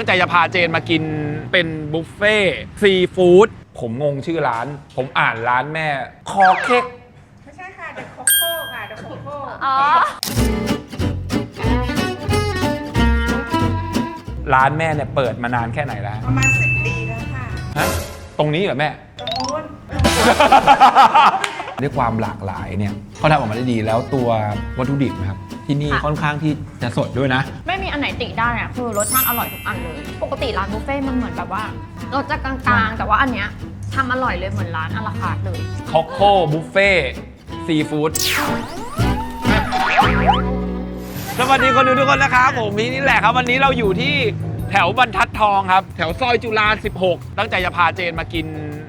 ตั้งใจจะพาเจนมากินเป็นบุฟเฟ่ซีฟู้ดผมงงชื่อร้าน ผมอ่านร้านแม่ คอเค้กไม่ใช่ค่ะเดอะโคโค่ค่ะเดอะโคโค่อ๋อ ร้านแม่เนี่ยเปิดมานานแค่ไหนแล้วฮะประมาณสิบปีแล้วค่ะฮะตรงนี้เหรอแม่ ตรงนู้นด้วยความหลากหลายเนี่ยเขาทำออกมาได้ดีแล้วตัววัตถุดิบนะครับ ที่นี่ค่ะ ค่อนข้างที่จะสดด้วยนะ ไม่มีอันไหนติได้อะคือรสชาติอร่อยทุกอันเลย ปกติร้านบุฟเฟ่ต์มันเหมือนแบบว่ารสจะกลางๆ แต่ว่าอันเนี้ยทำอร่อยเลยเหมือนร้านอาราคาร์ทเลย คอโค่บุฟเฟ่ซีฟู้ดสวัสดีคนดูทุกคนนะครับผมมีนี่แหละครับ วันนี้เราอยู่ที่แถวบรรทัดทองครับ แถวซอยจุฬา16 ตั้งใจจะพาเจนมากิน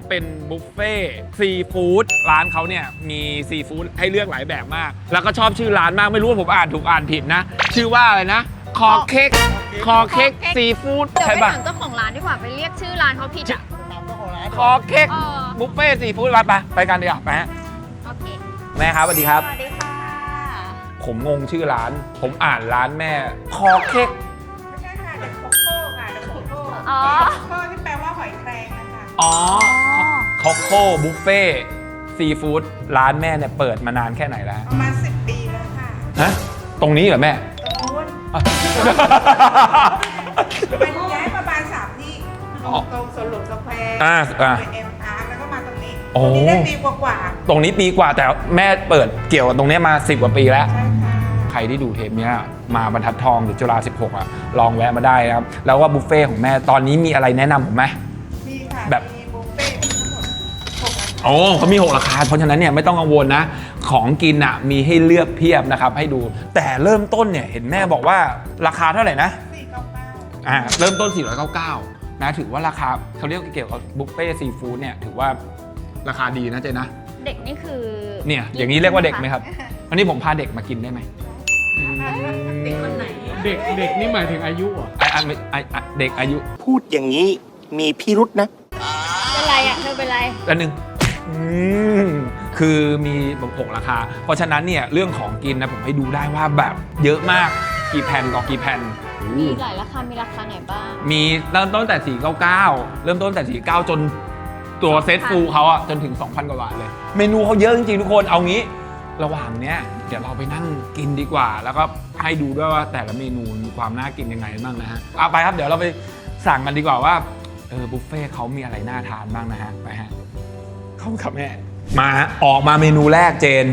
เป็นบุฟเฟ่ซีฟู้ดร้านเขาเนี่ยมีซีฟู้ดให้เลือกหลายแบบมาก แล้วก็ชอบชื่อร้านมากไม่รู้ว่าผมอ่านถูกอ่านผิดนะ ชื่อว่าอะไรนะ คอเค้กคอเค้กซีฟู้ดเดี๋ยวใช่ไปปะถามเจ้าของร้านดีกว่าไปเรียกชื่อร้านเขาผิดอะ คอเค้กเออ บุฟเฟ่ซีฟู้ดไปไปไปกันดีกว่าไปฮะโอเค แม่ครับสวัสดีครับ สวัสดีค่ะ ผมงงชื่อร้าน ผมอ่านร้านแม่ คอเค้กไม่ใช่ค่ะเดอะโคโค่ค่ะเดอะโคโค่อ๋อ โคโค่ที่แปลว่าหอยแครงนะคะอ๋อ คอโค่บุฟเฟ่ซีฟู้ดร้านแม่เนี่ยเปิดมานานแค่ไหนแล้วประมาณสิบปีแล้วค่ะฮะตรงนี้เหรอแม่ตรงนู้นมันย้ายประมาณสามที่ตรงตรงสวนหลวงสแควร์อ่าอ่าไปเอ็มอาร์แล้วก็มาตรงนี้โอ้ตรงนี้ได้ปีกว่าตรงนี้ปีกว่าแต่แม่เปิดเกี่ยวกับตรงเนี้ยมา10กว่าปีแล้วๆใช่ค่ะใครที่ดูเทปเนี้ยมาบรรทัดทองหรือจุฬา16อะลองแวะมาได้นะครับแล้วว่าบุฟเฟ่ของแม่ตอนนี้มีอะไรแนะนำผมไหมมีค่ะแบบ โอ้เขามี 6 ราคา เพราะฉะนั้นเนี่ยไม่ต้องกังวลนะ ของกินอะมีให้เลือกเพียบนะครับ ให้ดู แต่เริ่มต้นเนี่ยเห็นแม่บอกว่าราคาเท่าไหร่นะสี่เก้าเก้าอ่าเริ่มต้น 499 นะ ถือว่าราคาเขาเรียกเกี่ยวกับบุฟเฟ่ซีฟู้ดเนี่ยถือว่าราคาดีนะเจนะ เด็กนี่คือเนี่ยอย่างนี้เรียกว่าเด็กไหมครับวันนี้ผมพาเด็กมากินได้ไหมเด็กคนไหนเด็กเด็กนี่หมายถึงอายุเหรอะไอ้ไอ้ไอ้ไอ้เด็กอายุพูดอย่างนี้มีพิรุษนะเป็นไรอะเธอเป็นไรอันหนึ่งอืม คือมีแบบหกราคา เพราะฉะนั้นเนี่ยเรื่องของกินนะผมให้ดูได้ว่าแบบเยอะมากกี่แผ่นต่อกี่แผ่นโอ้โหมีหลายราคา มีราคาไหนบ้าง มีเริ่มต้นแต่ 499 เริ่มต้นแต่ 49 จนตัวเซตฟูลเขาอะจนถึง 2,000 กว่าบาทเลย เมนูเขาเยอะจริงๆทุกคนเอางี้ ระหว่างเนี้ยเดี๋ยวเราไปนั่งกินดีกว่า แล้วก็ให้ดูด้วยว่าแต่ละเมนูมีความน่ากินยังไงบ้างนะฮะเอาไปครับเดี๋ยวเราไปสั่งกันดีกว่าว่าเออบุฟเฟ่ต์เขามีอะไรน่าทานบ้างนะฮะไปฮะ เข้ากับแม่ มาออกมาเมนูแรกเจน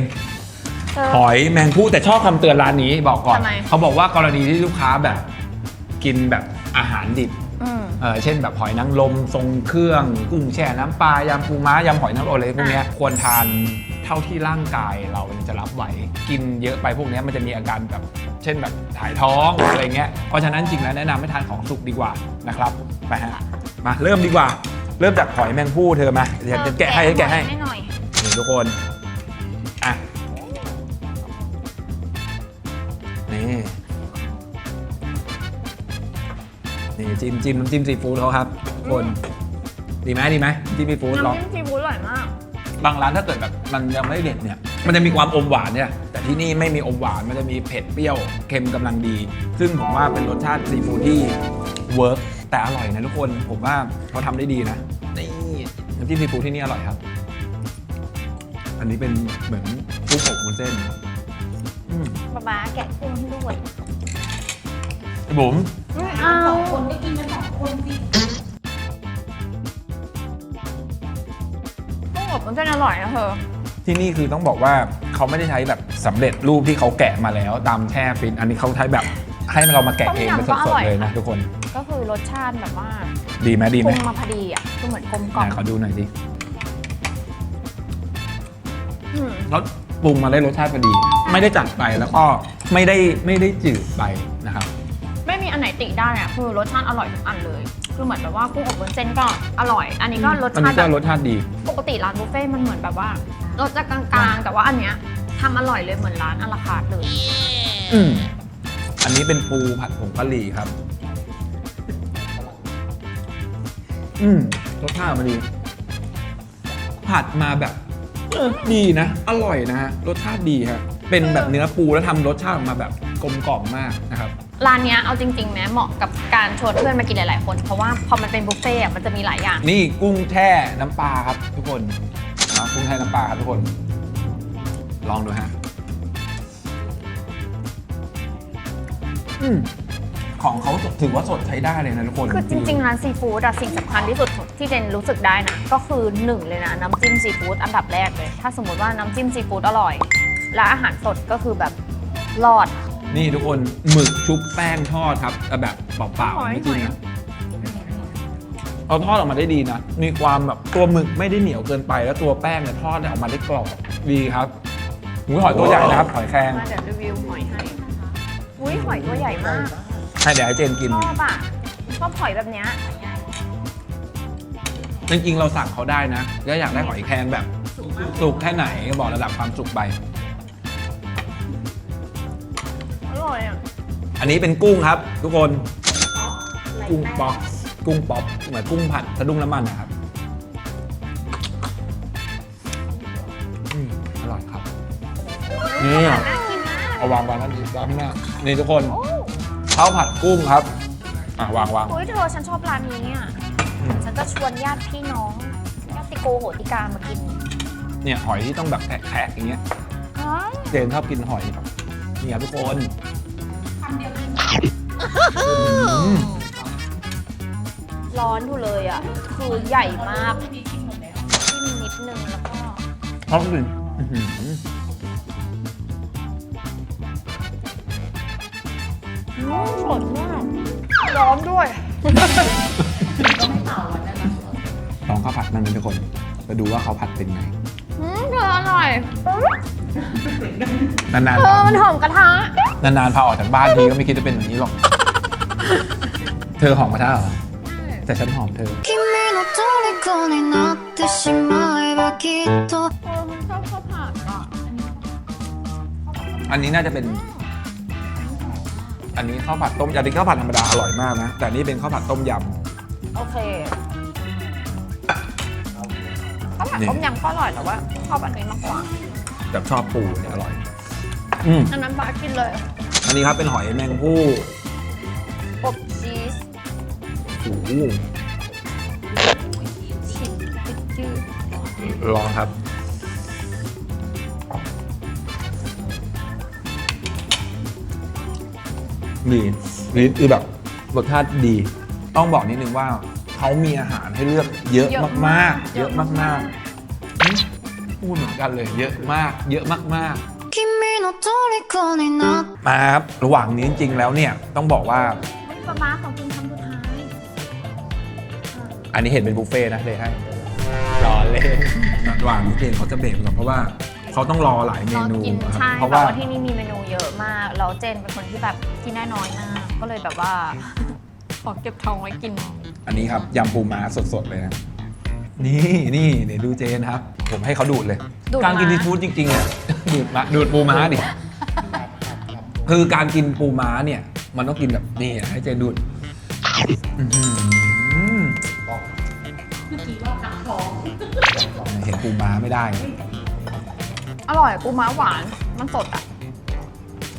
หอยแมงผู้แต่ชอบคำเตือนร้านนี้บอกก่อน ทำไม เขาบอกว่ากรณีที่ลูกค้าแบบ กินแบบอาหารดิบอืม เออเช่นแบบหอยนางรมทรงเครื่อง กุ้งแช่น้ำปลายำปูม้ายำหอยนางรมอะไรพวกเนี้ยควรทานเท่าที่ร่างกายเราจะรับไหว กินเยอะไปพวกเนี้ยมันจะมีอาการแบบเช่นแบบถ่ายท้องหรืออะไรเงี้ยเพราะฉะนั้นจริงแล้วแนะนำให้ทานของสุกดีกว่านะครับไปฮะมาเริ่มดีกว่า เริ่มจากหอยแมงผู้เธอมาเดี๋ยวจะแกะให้แกะให้ให้หน่อยนี่ทุกคนอะนี่นี่จิ้มจิ้มน้ำจิ้มซีฟู้ดเขาครับทุกคนดีไหมดีไหมจิ้มซีฟู้ดลองน้ำจิ้มซีฟู้ดอร่อยมากบางร้านถ้าเกิดแบบมันยังไม่เด็ดเนี่ย มันจะมีความอมหวานเนี่ย แต่ที่นี่ไม่มีอมหวาน มันจะมีเผ็ดเปรี้ยว เค็มกำลังดี ซึ่งผมว่าเป็นรสชาติซีฟู้ดที่เวิร์ก แต่อร่อยนะทุกคนผมว่าเขาทำได้ดีนะนี่น้ำจิ้มซีฟู้ดที่นี่อร่อยครับ อันนี้เป็นเหมือนกุ้งอบวุ้นเส้นอืมป๊าป๊าแกะกุ้งให้ด้วยไอ้บุ๋มไม่เอาคนได้กินกันสองคนสิกุ้งอบมันเส้นอร่อยนะเธอ ที่นี่คือต้องบอกว่าเขาไม่ได้ใช้แบบสำเร็จรูปที่เขาแกะมาแล้วตามแช่ฟิน อันนี้เขาใช้แบบให้เรามาแกะเองเป็นสต้มยำก็อร่ดอยๆเลยนะทุกคน ก็คือรสชาติแบบว่าดีไหมดีปไหมรุงมาพอดีอะคือเหมือนกลมกล่อไหมนขอดูหน่อยสิอืมรสปรุงมาได้รสชาติพอดี ไม่ได้จัดไปแล้วก็ไม่ได้ไม่ได้จืดไปนะครับ ไม่มีอันไหนติได้อะคือรสชาติอร่อยทุกอันเลย คือเหมือนแบบว่ากุ้งอบวุ้นเส้นก็อร่อย อันนี้ก็รสอันชานี้ติแบก็บรสชาติดี ปกติร้านบุฟเฟ่ต์มันเหมือนแบบว่ารสจะกลางๆ แต่ว่าอันเนี้ยทำอร่อยเลยเหมือนร้านอาราคาร์ทเลย อืมอันนี้เป็นปูผัดผงกะหรี่ครับ อืมรสชาติมันดี ผัดมาแบบเออดีนะ อร่อยนะฮะรสชาติดีฮะเป็นแบบเนื้อปูแล้วทำรสชาติออกมาแบบกลมกล่อมมากนะครับ ร้านเนี้ยเอาจริงๆแม้เหมาะกับการชวนเพื่อนมากินหลายๆ คน เพราะว่าพอมันเป็นบุฟเฟ่ต์อะมันจะมีหลายอย่าง นี่กุ้งแช่น้ำปลาครับทุกคนนะกุ้งแช่น้ำปลาครับทุกคน ลองดูฮะอืม ของเขาถือว่าสดใช้ได้เลยนะทุกคน คือจริงๆร้านซีฟู้ดอะสิ่งสำคัญที่สุดที่เจนรู้สึกได้นะ ก็คือหนึ่งเลยนะ น้ำจิ้มซีฟู้ดอันดับแรกเลย ถ้าสมมติว่าน้ำจิ้มซีฟู้ดอร่อย และอาหารสดก็คือแบบรอด นี่ทุกคนหมึกชุบแป้งทอดครับแต่แบบเปล่าหอยๆไม่จริงนะเอาทอดออกมาได้ดีนะ มีความแบบตัวหมึกไม่ได้เหนียวเกินไป แล้วตัวแป้งเนี่ยทอดเนี่ยออกมาได้กรอบดีครับหมูหอยตัวใหญ่นะครับหอยแครงมาเดี๋ยวรีวิวหอยให้อุ้ยหอยตัวใหญ่มาก ให้เดี๋ยวให้เจนกิน ชอบอะชอบหอยแบบเนี้ยจริงๆ เราสั่งเขาได้นะแล้วอยากได้หอยแครงแบบ สุกแค่ไหนก็บอกระดับความสุกไป อร่อยอะอันนี้เป็นกุ้งครับ ทุกคน กุ้งป๊อปกุ้งป๊อปเหมือนกุ้งผัดสะดุ้งน้ำมันนะครับอืมอร่อยครับ นี่น่ากินมากเอาวางวางนั่นวางข้างหน้านี่ทุกคน ข้าวผัดกุ้งครับ อะวางวางอุ้ยเธอฉันชอบร้านนี้อะอืมฉันจะชวนญาติพี่น้องญาติโกโหติกามากินเนี่ยหอยที่ต้องแบบแคะๆอย่างเงี้ยอ๋อเจนชอบกินหอยครับนี่ครับทุกคนคำเดียวกินอืมร้อนอยู่เลยอะ คือใหญ่มากมีกินหมดแล้วจิ้มนิดนึงแล้วก็ ชอบกินอื้อหือ สดมาก ร้อนด้วย ลองข้าวผัดนั่นนะทุกคนไปดูว่าเขาผัดเป็นไง อืมเธออร่อย นาน เธอมันหอมกระทะ ๆนานๆพาออกจากบ้านทีก็ไม่คิดจะเป็นอย่างนี้หรอก เธอหอมกระทะเหรอ แต่ฉันหอมเธอ 君の虜になってしまえばきっと เออมันชอบข้าวผัดอ่ะ อันนี้น่าจะเป็น อันนี้ข้าวผัดต้มยำอันนี้ข้าวผัดธรรมดาอร่อยมากนะ แต่อันนี่เป็นข้าวผัดต้มย โอเคข้าวผัดนี่ต้มยำก็อร่อยแต่ว่าชอบอันนี้มากกว่าำแบบชอบปูเนี่ยอร่อย อืมอันนั้นบากินเลยอันนี้ครับเป็นหอยแมงผู้อบชีสโอ้โหชิ้นจืดลองครับ ดีนี่คือแบบรสชาติดี ต้องบอกนิดนึงว่าเขามีอาหารให้เลือกเยอะมากๆ เยอะมากๆอืมพูดเหมือนกันเลย เยอะมาก เยอะมาก 君の虜になっ ๆ มาครับ ระหว่างนี้จริงๆ แล้วเนี่ย ต้องบอกว่า ปลาม้าของคุณคำสุดท้าย อันนี้เห็นเป็นบุฟเฟ่ต์นะเลยให้รอเลยระหว่างนี้เจนเขาจะเบรกไปก่อนเพราะว่า เขาต้องรอหลายเมรอนูกินครับใช่เพราะแต่ว่าว่าที่นี่มีเมนูเยอะมาก แล้วเจนเป็นคนที่แบบกินได้น้อยมาก ก็เลยแบบว่า ขอเก็บท้องไว้กิน อันนี้ครับยำปูม้าสดๆเลยนะนี่นี่เดี๋ยวดูเจนครับ ผมให้เขาดูดเลย ดูดการกินม้าซีฟู้ดจริงๆเนี่ย ดูดมาดูดปูม้าดิคือการกินปูม้าเนี่ย มันต้องกินแบบนี่อะให้เจนดูดอื้อหือเห็นปูม้าไม่ได้ อร่อยปูม้าหวาน มันสดอะ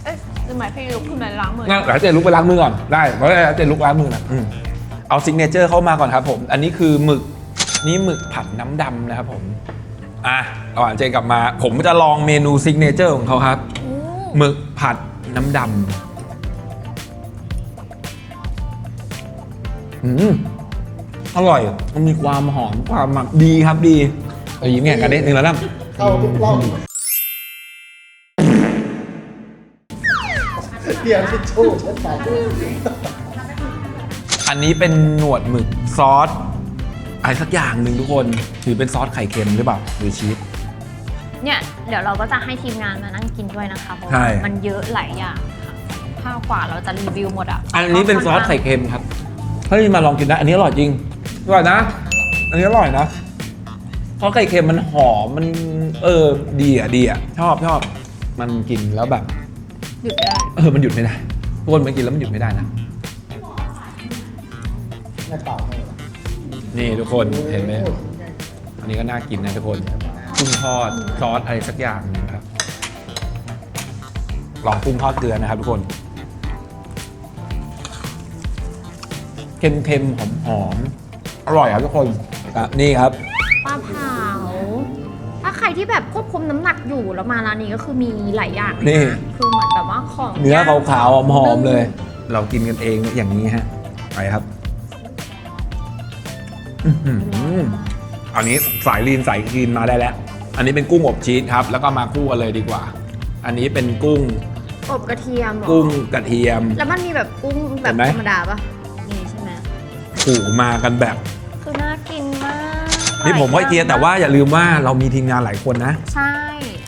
เอ๊ะหรือหมายพี่ลุกขึ้นมาล้างมือ งั้นเดี๋ยวเจนลุกไปล้างมือก่อนได้เพราะเจนลุกล้างมือนะอืมเอาซิกเนเจอร์เข้ามาก่อนครับผม อันนี้คือหมึกนี่หมึกผัดน้ำดำนะครับผมอะระหว่างเจนกลับมา ผมจะลองเมนูซิกเนเจอร์ของเขาครับอู้หมึกผัดน้ำดำอืมอร่อยมันมีความหอมความหมักดีครับดีเอายิ้มแข่งกันนิดนึงแล้วนะ เข้าทุกร่อง เตรียมทิชชู่เช็ดปากด้วยอันนี้เป็นหนวดหมึกซอสอะไรสักอย่างหนึ่งทุกคนถือเป็นซอสไข่เค็มหรือเปล่าหรือชีส เนี่ยเดี๋ยวเราก็จะให้ทีมงานมานั่งกินด้วยนะคะเพราะใช่ว่ามันเยอะหลายอย่างค่ะข้าวกว่าเราจะรีวิวหมดอะอันนี้เป็นซอสไข่เค็มครับเฮ้ยมาลองกินนะอันนี้อร่อยจริงอร่อยนะ อันนี้อร่อยนะซอสไข่เค็มมันหอมมันเออดีอะดีอะชอบชอบมันกินแล้วแบบ หยุดได้เออมันหยุดไม่ได้ทุกคนมันกินแล้วมันหยุดไม่ได้นะแม่เปล่าให้เหรอนี่ทุกคนเห็นไหมอันนี้ก็น่ากินนะทุกคนกุ้งทอดซอสอะไรสักอย่างหนึงครับลองกุ้งทอดเกลือนะครับทุกคน เค็มๆหอมๆอร่อยครับทุกคนครับนี่ครับปลาเผาถ้าใคร ที่แบบควบคุมน้ำหนักอยู่แล้วมาร้านนี้ก็คือมีหลายอย่างเลยนี่นะคือเหมือนแบบว่าของเนื้อย่างขาวๆหอมๆเลยนึ่งเรากินกันเองอย่างนี้ฮะไปครับอื้อหืออันนี้สายลีนสายกินมาได้แล้ว อันนี้เป็นกุ้งอบชีสครับ แล้วก็มาคู่กันเลยดีกว่า อันนี้เป็นกุ้งอบกระเทียมเหรอกุ้งกระเทียม แล้วมันมีแบบกุ้งแบบเห็นไหม ธรรมดาปะมีใช่ไหม ผูมากันแบบ นี่ผมก็เกียร์แต่ว่าอย่าลืมว่าเรามีทีมงานหลายคนนะ ใช่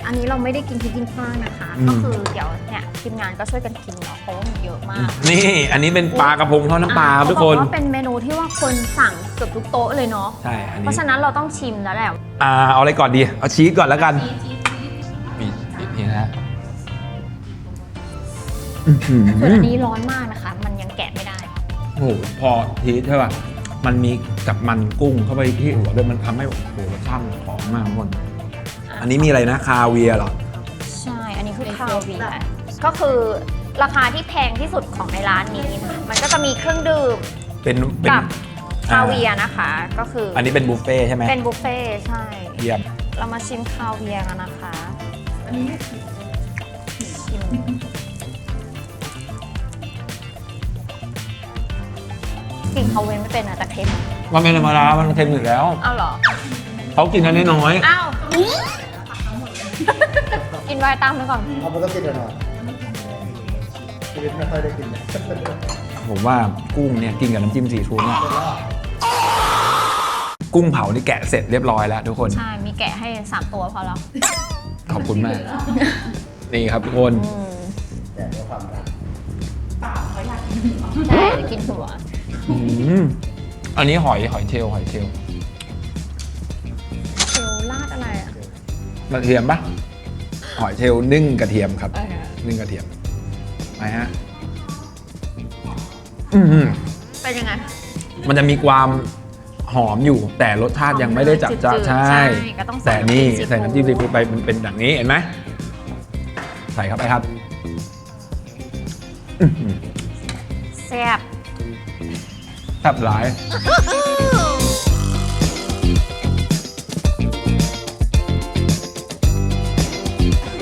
อันนี้เราไม่ได้กินพริกกินข้าวนะคะ อืม ก็คือเดี๋ยวเนี่ยทีมงานก็ช่วยกันกินเนาะเพราะว่ามันเยอะมากนี่อันนี้เป็นปลากระพงทอดน้ำปลาครับทุกคน เขาบอกว่าเป็นเมนูที่ว่าคนสั่งเกือบทุกโต๊ะเลยเนาะ ใช่ อันเพนี้ราะฉะนั้นเราต้องชิมแล้วแหละอ่าเอาอะไรก่อนดี เอาชีสก่อนแล้วกันมีนี่นะฮะอื้อหือส่วนอันนี้ร้อนมากนะคะ มันยังแกะไม่ได้ โอ้โหพอชีสใช่ป่ะ มันมีกับมันกุ้งเข้าไปที่หัวด้วยมันทำให้โอ้โหรสชาติมันหอมมากทุกคนอันนี้มีอะไรนะคาเวียร์เหรอ ใช่ อันนี้คือคาเวียร์ก็คือราคาที่แพงที่สุดของในร้านนี้นะคะมันก็จะมีเครื่องดื่ม เป็นเป็นกับอ่าคาเวียร์นะคะ ก็คือออันนี้เป็นบุฟเฟ่ต์ใช่ไหมเป็นบุฟเฟ่ต์ใช่ เยี่ยม เรามาชิมคาเวียร์กันนะคะชิ กลิ่นคาเวียร์ไม่เป็นอะแต่เค็มมันเป็นธรรมดามันเค็มอยู่แล้วอ้าวเหรอ เขากินกันน้อยอ้าว กินไวน์ตามไปก่อน เอามันก็กินหน่อยชีวิตไม่ค่อยได้กินเลยๆผมว่ากุ้งเนี่ยกินกับน้ำจิ้มซีฟู้ดเนี่ยกุ้งเผานี่แกะเสร็จเรียบร้อยแล้วทุกคน ใช่ มีแกะให้ 3 ตัวพอแล้วขอบคุณมาก นี่ครับทุกคน อืมแต่ด้วยความรักใช่เดี๋ยวกินหัว อืมอันนี้หอยหอยเชลล์หอยเชลล์เชลลาดอะไรอะกระเทียมปะหอยเชลล์นึ่งกระเทียมครับเออนึ่งกระเทียมไปฮะอืมเป็นยังไงมันจะมีความหอมอยู่ แต่รสชาติยังไม่ได้จัดจ้านจืดๆใช่ใช่ก็ต้องใส่แต่นี่น้ำจิ้มซีฟู้ด ใส่น้ำจิ้มซีฟู้ดไปมันเป็นอย่างนี้เห็นไหมใส่เข้าไปครับ แซ่บหลาย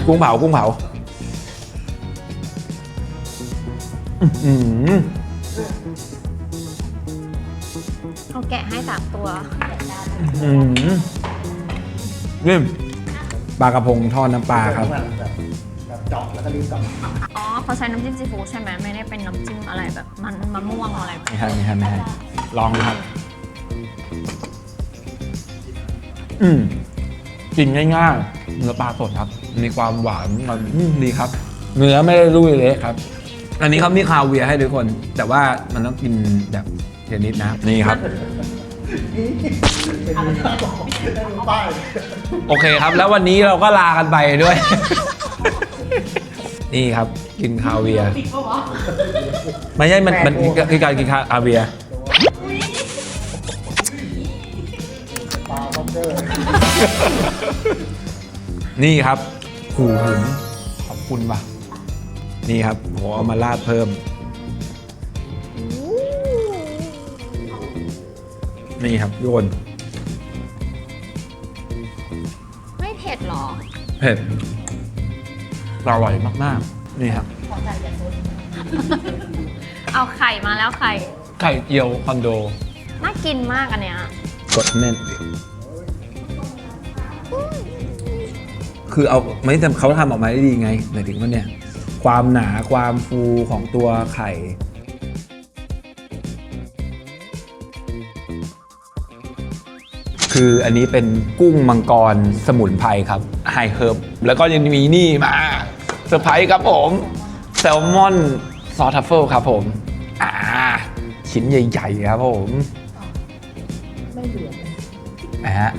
กุ้งเผากุ้งเผาอื้อหือเขาแกะให้3ตัวอื้อหือนี่ปลากระพงทอดน้ำปลาครับ แบบแบบเจาะแล้วก็รีบกลับอ๋อ เขาใช้น้ำจิ้มซีฟู้ดใช่ไหมไม่ได้เป็นน้ำจิ้มอะไรแบบมันมะม่วงอะไรแบบไม่ใช่ไม่ใช่ไม่ใช่ลองดูครับ อืมกินง่ายๆ เนื้อปลาสดครับ มีความหวานมันอืมดีครับ เนื้อไม่ได้รุ่ยเละครับ อันนี้เขามีคาเวียร์ให้ทุกคน แต่ว่ามันต้องกินแบบเทนิดนะ นี่ครับป้ายโอเคครับ แล้ววันนี้เราก็ลากันไปด้วย นี่ครับกินคาเวียร์ไม่ใช่มันมันคือการกินคาเวียร์ปลาบ็อกเกอร์นี่ครับหูหึงขอบคุณว่ะ นี่ครับผมเอามาราดเพิ่ม นี่ครับทุกคนไม่เผ็ดหรอ เผ็ด อร่อยมากๆ นี่ครับ เอาไข่มาแล้วไข่ ไข่เจียวคอนโด น่ากินมากอันเนี้ย กดแน่น คือเอาไม่แต่เขาทำออกมาได้ดีไงหมายถึงว่าเนี่ย ความหนาความฟูของตัวไข่ คืออันนี้เป็นกุ้งมังกรสมุนไพรครับไฮเฮิร์บแล้วก็ยังมีนี่มา เซอร์ไพรส์ครับผมแซลมอนซอสทัฟเฟิลครับผม อ่า ชิ้นใหญ่ๆครับผมไม่เหลือนะฮะ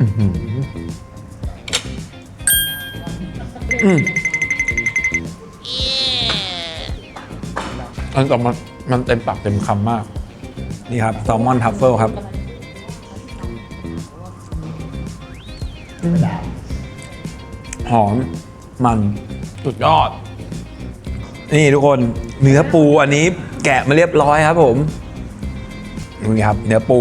อื้อหืออืมอันต่อมามันเต็มปากเต็มคำมาก นี่ครับแซลมอนทัฟเฟิลครับอืม หอมมัน สุดยอด นี่ทุกคนเนื้อปูอันนี้แกะมาเรียบร้อยครับผมนี่ครับ เนื้อปู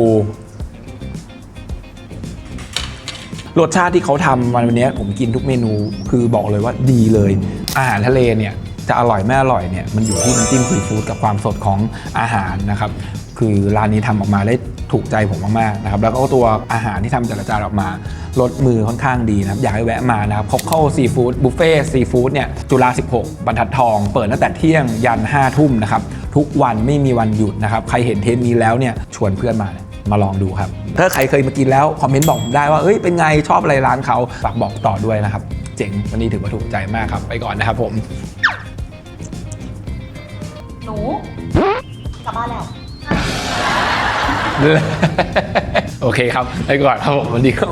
รสชาติที่เขาทำวันนี้ผมกินทุกเมนูคือบอกเลยว่าดีเลย อาหารทะเลเนี่ยจะอร่อยไม่อร่อยเนี่ยมันอยู่ที่น้ำจิ้มซีฟู้ดกับความสดของอาหารนะครับ คือร้านนี้ทำออกมาได้ ถูกใจผมมากๆนะครับแล้วก็ตัวอาหารที่ทำแต่ละจานออกมารสมือค่อนข้างดีนะครับอยากให้แวะมานะครับพบเข้าซีฟู้ดบุฟเฟ่ซีฟู้ดเนี่ยจุฬา 16 บรรทัดทอง เปิดตั้งแต่เที่ยงยัน 5 ทุ่มนะครับทุกวันไม่มีวันหยุดนะครับใครเห็นเทปนี้แล้วเนี่ยชวนเพื่อนมามาลองดูครับ ถ้าใครเคยมากินแล้ว คอมเมนต์บอกผมได้ว่าเอ้ยเป็นไงชอบอะไรร้านเขาฝากบอกต่อด้วยนะครับ เจ๋งวันนี้ถือว่าถูกใจมากครับไปก่อนนะครับผม หนูกลับบ้านแล้ว โอเคครับไปก่อนครับผมวันนี้ก็